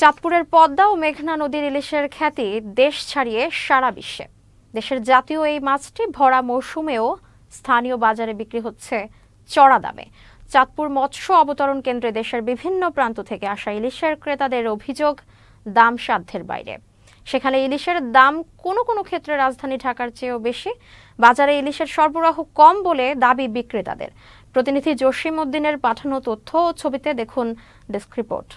চাঁদপুরের পদ্মা ও মেঘনা নদীর ইলিশের খ্যাতি দেশ ছাড়িয়ে সারা বিশ্বে। দেশের জাতীয় এই মাছটি ভরা মৌসুমেও স্থানীয় বাজারে বিক্রি হচ্ছে চড়া দামে। চাঁদপুর মৎস্য অবতরণ কেন্দ্রে দেশের বিভিন্ন প্রান্ত থেকে আসা ইলিশের ক্রেতাদের অভিযোগ, দাম সাধ্যের বাইরে। সেখানে ইলিশের দাম কোনো কোনো ক্ষেত্রে রাজধানী ঢাকার চেয়েও বেশি। বাজারে ইলিশের সরবরাহ কম বলে দাবি বিক্রেতাদের। প্রতিনিধি জসিম উদ্দিনের পাঠানো তথ্য ও ছবিতে দেখুন ডেস্ক রিপোর্ট।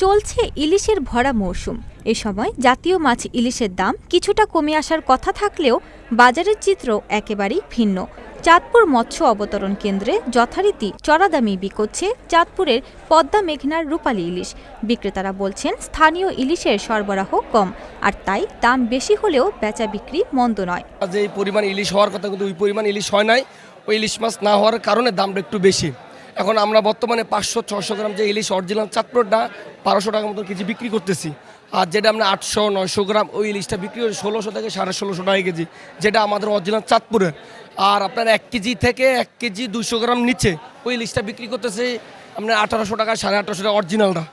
চলছে ইলিশের ভরা মৌসুম। এ সময় জাতীয় মাছ ইলিশের দাম কিছুটা কমে আসার কথা থাকলেও বাজারের চিত্র একেবারেই ভিন্ন। চাঁদপুর মৎস্য অবতরণ কেন্দ্রে যথারীতি চড়া দামে বিকোচ্ছে চাঁদপুরের পদ্মা মেঘনার রূপালী ইলিশ। বিক্রেতারা বলছেন, স্থানীয় ইলিশের সরবরাহ কম, আর তাই দাম বেশি হলেও বেচা বিক্রি মন্দ নয়। যে পরিমাণ ইলিশ হওয়ার কথা কিন্তু ওই পরিমাণ ইলিশ হয় নাই। ওই ইলিশ মাছ না হওয়ার কারণে দামটা একটু বেশি। এখন আমরা বর্তমানে পাঁচশো ছশো গ্রাম যে ইলিশ অরিজিনাল চাঁদপুরটা বারোশো টাকার মতো কেজি বিক্রি করতেছি। আর যেটা আমরা আটশো নয়শো গ্রাম ওই ইলিশটা বিক্রি হচ্ছে ষোলোশো থেকে সাড়ে ষোলোশো টাকা কেজি যেটা আমাদের অরিজিনাল চাঁদপুরের আর আপনার এক কেজি থেকে এক কেজি দুশো গ্রাম নিচে ওই ইলিশটা বিক্রি করতেছে আপনার আঠারোশো টাকা সাড়ে আঠারোশো টাকা অরিজিনালটা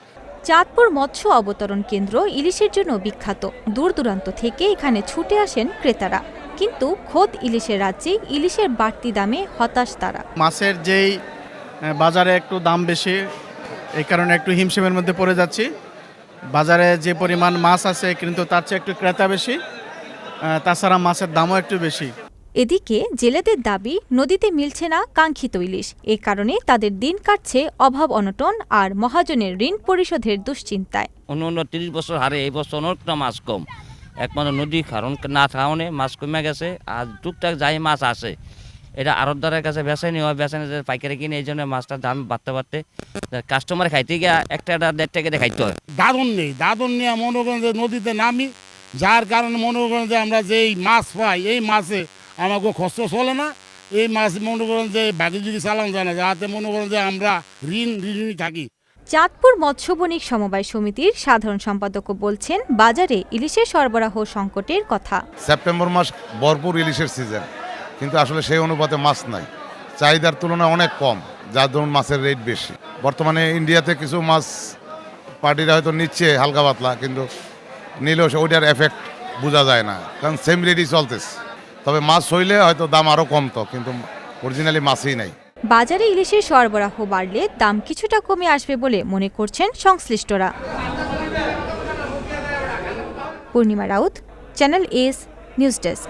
চাঁদপুর মৎস্য অবতরণ কেন্দ্র ইলিশের জন্য বিখ্যাত। দূর দূরান্ত থেকে এখানে ছুটে আসেন ক্রেতারা। কিন্তু খোদ ইলিশের রাজ্যে ইলিশের বাড়তি দামে হতাশ তারা। মাছের যেই বাজারে একটু দাম বেশি এই কারণে একটু হিমশিমের মধ্যে পড়ে যাচ্ছি। বাজারে যে পরিমাণ মাছ আছে কিন্তু তার চেয়ে একটু ক্রেতা বেশি তাছাড়া মাছের দামও একটু বেশি। এদিকে জেলেদের দাবি নদীতে মিলছে না কাঙ্ক্ষিত ইলিশ। এ কারণে তাদের দিন কাটছে অভাব অনটন আর মহাজনের ঋণ পরিশোধের দুশ্চিন্তায়। অন্য অন্য তিরিশ বছর হারে এই বছর অনেকটা মাছ কম। একমাত্র নদী কারণ না কারণে মাছ কমে গেছে আর টুকটাক যাই মাছ আসে। এটা আড়তদারের কাছে বেচেনি হয় বেচেনি যে পাইকারি কিনে এই জন্য মাছটার দাম বাড়তে বাড়তে কাস্টমার খাইতে গিয়ে একটা একটা দেড় টাকা দিয়ে খাইতে হয়। দাদন নেই দাদন নিয়ে মনে করেন যে নদীতে নামি যার কারণে মনে করেন যে আমরা যেই মাছ পাই এই মাছে আমাকে খরচ চলে না। এই মাছ মনে করেন যে বাকি যদি চালান যায় না যাতে মনে করেন যে আমরা ঋণ ঋণই থাকি। চাঁদপুর মৎস্য বণিক সমবায় সমিতির সাধারণ সম্পাদক বলছেন বাজারে ইলিশের সরবরাহ সংকটের কথা। সেপ্টেম্বর মাস ভরপুর ইলিশের সিজন কিন্তু আসলে সেই অনুপাতে মাছ নাই। চাহিদার তুলনায় অনেক কম, যার ধরুন মাছের রেট বেশি। বর্তমানে ইন্ডিয়াতে কিছু মাছ পার্টিরা হয়তো নিচ্ছে হালকা পাতলা, কিন্তু নিলেও ওইটার এফেক্ট বোঝা যায় না, কারণ সেম রেটই চলতেছে। তবে মাছ হইলে হয়তো দাম আরও কমতো, কিন্তু অরিজিনালি মাছই নাই। বাজারে ইলিশের সরবরাহ বাড়লে দাম কিছুটা কমে আসবে বলে মনে করছেন সংশ্লিষ্টরা। Purnima Raut, channel S, news desk.